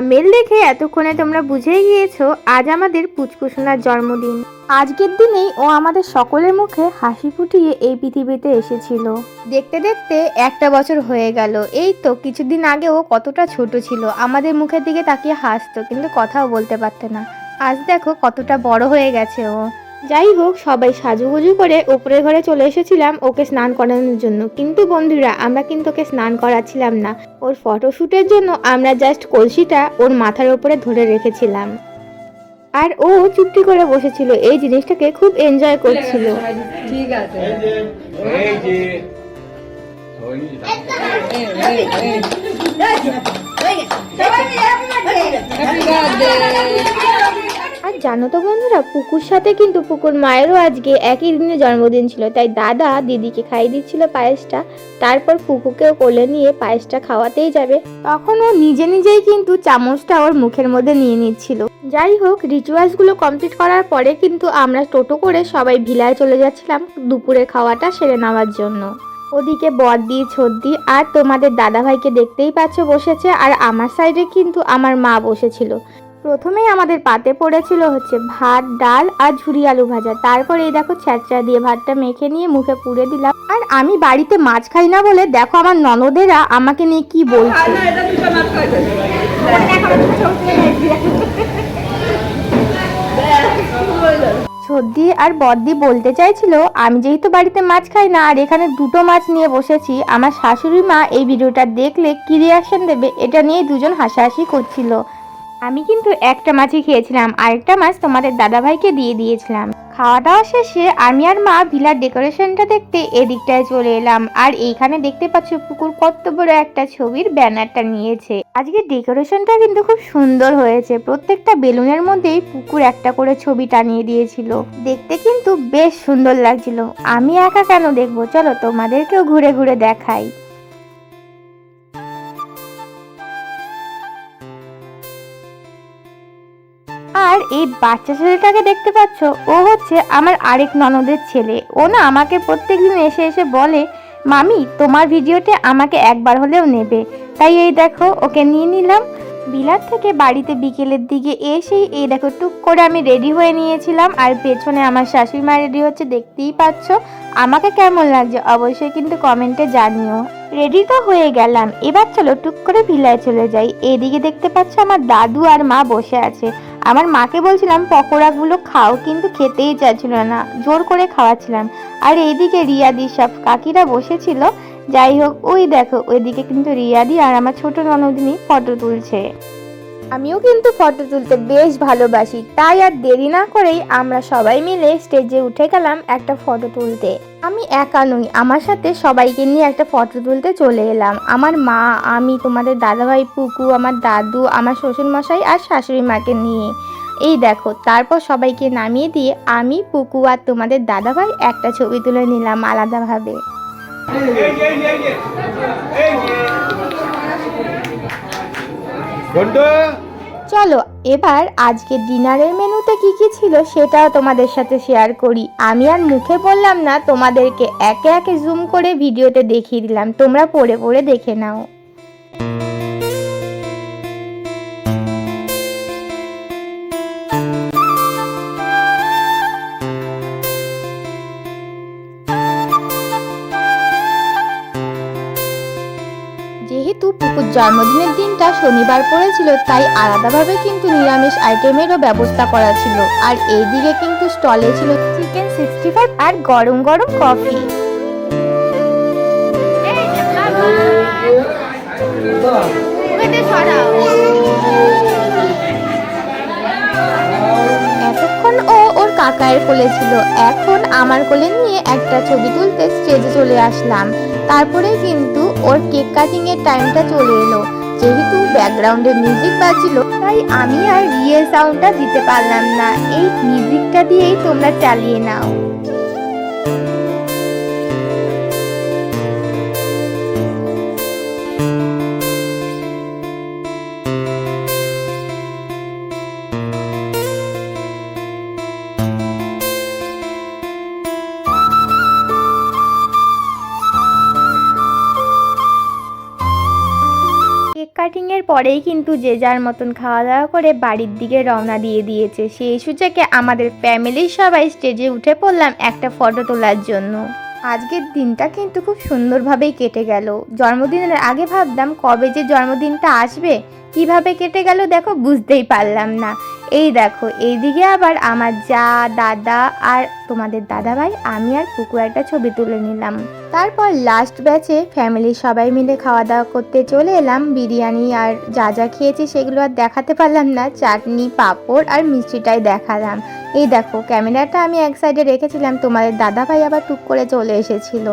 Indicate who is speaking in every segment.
Speaker 1: থামেল দেখে এতক্ষণে তোমরা বুঝেই গিয়েছো, আজ আমাদের পুচকুসোনার জন্মদিন। আজকের দিনেই ও আমাদের সকলের মুখে হাসি ফুটিয়ে এই পৃথিবীতে এসেছিল। দেখতে দেখতে একটা বছর হয়ে গেল। এই তো কিছুদিন আগে ও কতটা ছোট ছিল। আমাদের মুখের দিকে তাকিয়ে হাসতো, কিন্তু কথাও বলতে পারতো না। আজ দেখো কতটা বড় হয়ে গেছে ও। যাই হোক সবাই সাজুগুজু করে উপরের ঘরে চলে এসেছিলাম ওকে স্নান করানোর জন্য কিন্তু বন্ধুরা আমরা কিন্তু ওকে স্নান করাচ্ছিলাম না ওর ফটোশ্যুটের জন্য আমরা জাস্ট কলসিটা ওর মাথার উপরে ধরে রেখেছিলাম আর ও চুপটি করে বসেছিল এই জিনিসটাকে খুব এনজয় করছিল
Speaker 2: ঠিক আছে
Speaker 3: এই যে
Speaker 2: হ্যাপি বার্থডে
Speaker 1: আর জানো তো বন্ধুরা, পুকুর সাথে কিন্তু পুকুর মায়েরও আজকে একই দিনে জন্মদিন ছিল। তাই দাদা দিদিকে খাইয়ে দিচ্ছিল পায়েসটা। তারপর পুকুকেও কোলে নিয়ে পায়েসটা খাওয়াতেই যাবে। তখন ও নিজে নিজেই কিন্তু চামচটা ওর মুখের মধ্যে নিয়ে নিচ্ছিল। যাই হোক রিচুয়ালসগুলো কমপ্লিট করার পরে কিন্তু আমরা টোটো করে সবাই ভিলায় চলে যাচ্ছিলাম দুপুরের খাওয়াটা সেরে নেওয়ার জন্য। ওদিকে বড়দি ছদ্দি আর তোমাদের দাদাভাইকে দেখতেই পাচ্ছ বসেছে। আর আমার সাইডে কিন্তু আমার মা বসেছিল। প্রথমেই আমাদের পাতে পড়েছিল হচ্ছে ভাত, ডাল আর ঝুরি আলু ভাজা। তারপরে এই দেখো ছ্যাঁচড়া দিয়ে ভাতটা মেখে নিয়ে মুখে পুড়ে দিলাম। আর আমি বাড়িতে মাছ খাই না বলে দেখো আমার ননদেরা আমাকে নিয়ে কি বলছে। সর্দি আর বদ্দি বলতে চাইছিল, আমি যেহেতু বাড়িতে মাছ খাই না আর এখানে দুটো মাছ নিয়ে বসেছি, আমার শাশুড়ি মা এই ভিডিওটা দেখলে কি রিয়াকশন দেবে এটা নিয়ে দুজন হাসাহাসি করছিল। আমি কিন্তু একটা মাছই খেয়েছিলাম, আরেকটা মাছ তোমাদের দাদাভাইকে দিয়ে দিয়েছিলাম। খাওয়া দাওয়া শেষে আমি আর মা ভিলার ডেকোরেশনটা দেখতে এদিকটায় চলে এলাম, আর এইখানে দেখতে পাচ্ছ পুকুর কত বড় একটা ছবির ব্যানারটা নিয়েছে। আজকে ডেকোরেশনটা কিন্তু খুব সুন্দর হয়েছে, প্রত্যেকটা বেলুনের মধ্যেই পুকুর একটা করে ছবি টানিয়ে দিয়েছিল। দেখতে কিন্তু বেশ সুন্দর লাগছিল। আমি একা কেন দেখব? চলো তোমাদেরকেও ঘুরে ঘুরে দেখাই। আর এই বাচ্চা ছেলেটাকে দেখতে পাচ্ছ, ও হচ্ছে আমার আরেক ননদের ছেলে। ও না আমাকে প্রত্যেকদিন এসে এসে বলে, মামি, তোমার ভিডিওতে আমাকে একবার হলেও নেবে। তাই এই দেখো, ওকে নিয়ে নিলাম। বিলাত থেকে বাড়িতে বিকেলের দিকে এসেই এই দেখো, টুক করে আমি রেডি হয়ে নিয়েছিলাম। আর পেছনে আমার শাশুড়ি মা রেডি হচ্ছে, দেখতেই পাচ্ছ। আমাকে কেমন লাগছে অবশ্যই কিন্তু কমেন্টে জানিও। রেডি তো হয়ে গেলাম, এবার চলো টুক করে ভিলায় চলে যাই। এদিকে দেখতে পাচ্ছ আমার দাদু আর মা বসে আছে। আমার মাকে বলছিলাম, পকোড়াগুলো খাও, কিন্তু খেতেই চাইছিল না। জোর করে খাওয়াচ্ছিলাম। আর এইদিকে রিয়াদি সব কাকিরা বসেছিল। যাই হোক, ওই দেখো, ওইদিকে কিন্তু রিয়াদি আর আমার ছোট ননদিনী ফটো তুলছে। আমিও কিন্তু ফটো তুলতে বেশ ভালোবাসি। তাই আর দেরি না করেই আমরা সবাই মিলে স্টেজে উঠে গেলাম একটা ফটো তুলতে। আমি একা নই, আমার সাথে সবাইকে নিয়ে একটা ফটো তুলতে চলে এলাম। আমার মা, আমি, তোমাদের দাদাভাই পুকু, আমার দাদু, আমার শ্বশুরমশাই আর শাশুড়ি মাকে নিয়ে। এই দেখো, তারপর সবাইকে নামিয়ে দিয়ে আমি, পুকু আর তোমাদের দাদাভাই একটা ছবি তুলে নিলাম আলাদাভাবে। চলো, এবার আজকে ডিনারের মেনুতে কি কি ছিল সেটাও তোমাদের সাথে শেয়ার করি। আমি আর মুখে বললাম না, তোমাদেরকে একে একে জুম করে ভিডিওতে দেখিয়ে দিলাম। তোমরা পড়ে পড়ে দেখে নাও। পুকুর জন্মদিনের দিনটা শনিবার পড়েছিল, তাই আলাদাভাবে কিন্তু নিরামিষ আইটেমেরও ব্যবস্থা করা ছিল। আর এইদিকে কিন্তু স্টলে ছিল চিকেন সিক্সটি ফাইভ আর গরম গরম কফি। এতক্ষণ ও ওর কাকায়ের কোলে ছিল। এখন আমার কোলে নিয়ে একটা ছবি তুলতে স্টেজে চলে আসলাম। তারপরে কিন্তু ওর কেক কাটিং এর টাইমটা চলে এলো। যেহেতু ব্যাকগ্রাউন্ডে মিউজিক বাজছিল তাই আমি আর রিয়েল সাউন্ডটা দিতে পারলাম না। এই মিউজিকটা দিয়েই তোমরা চালিয়ে নাও। পরেই কিন্তু যে যার মতন খাওয়া দাওয়া করে বাড়ির দিকে রওনা দিয়ে দিয়েছে। সেই সুযোগে আমাদের ফ্যামিলির সবাই স্টেজে উঠে পড়লাম একটা ফটো তোলার জন্য। আজকের দিনটা কিন্তু খুব সুন্দরভাবেই কেটে গেল। জন্মদিনের আগে ভাবতাম কবে যে জন্মদিনটা আসবে, কীভাবে কেটে গেল দেখো বুঝতেই পারলাম না। এই দেখো, এইদিকে আবার আমার যা দাদা আর তোমাদের দাদা ভাই আমি আর কুকু একটা ছবি তুলে নিলাম। তারপর লাস্ট ব্যাচে ফ্যামিলির সবাই মিলে খাওয়া দাওয়া করতে চলে এলাম। বিরিয়ানি আর যা যা খেয়েছি সেগুলো আর দেখাতে পারলাম না। চাটনি, পাঁপড় আর মিষ্টিটাই দেখালাম। এই দেখো ক্যামেরাটা আমি এক সাইডে রেখেছিলাম, তোমাদের দাদা ভাই আবার টুক করে চলে এসেছিল।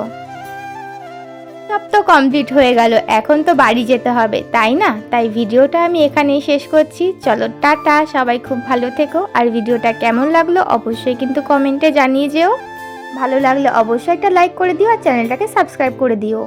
Speaker 1: সব তো কমপ্লিট হয়ে গেল, এখন তো বাড়ি যেতে হবে, তাই না? তাই ভিডিওটা আমি এখানেই শেষ করছি। চলো, টাটা, সবাই খুব ভালো থেকো। আর ভিডিওটা কেমন লাগল অবশ্যই কিন্তু কমেন্টে জানিয়ে যেও। ভালো লাগলে অবশ্যই একটা লাইক করে দিও আর চ্যানেলটাকে সাবস্ক্রাইব করে দিও।